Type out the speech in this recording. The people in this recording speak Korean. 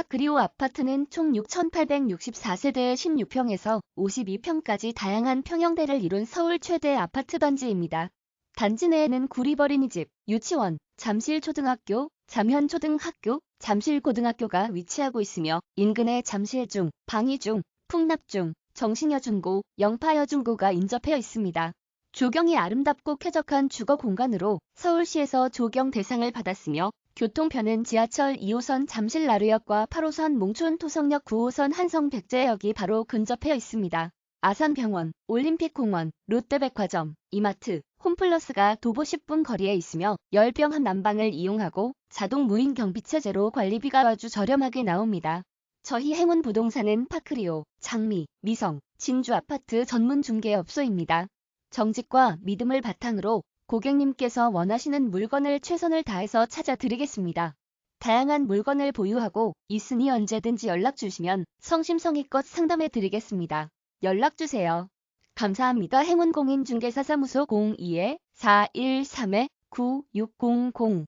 파크리오 아파트는 총 6,864세대의 16평에서 52평까지 다양한 평형대를 이룬 서울 최대 아파트 단지입니다. 단지 내에는 구리버린이집, 유치원, 잠실초등학교, 잠현초등학교, 잠실고등학교가 위치하고 있으며 인근에 잠실중, 방이중, 풍납중, 정신여중고, 영파여중고가 인접해 있습니다. 조경이 아름답고 쾌적한 주거 공간으로 서울시에서 조경 대상을 받았으며 교통편은 지하철 2호선 잠실 나루역과 8호선 몽촌 토성역 9호선 한성 백제역이 바로 근접해 있습니다. 아산병원, 올림픽공원, 롯데백화점, 이마트, 홈플러스가 도보 10분 거리에 있으며 열병 난방을 이용하고 자동 무인 경비체제로 관리비가 아주 저렴하게 나옵니다. 저희 행운 부동산은 파크리오, 장미, 미성, 진주 아파트 전문 중개업소입니다. 정직과 믿음을 바탕으로 고객님께서 원하시는 물건을 최선을 다해서 찾아드리겠습니다. 다양한 물건을 보유하고 있으니 언제든지 연락 주시면 성심성의껏 상담해 드리겠습니다. 연락 주세요. 감사합니다. 행운공인중개사사무소 02-413-9600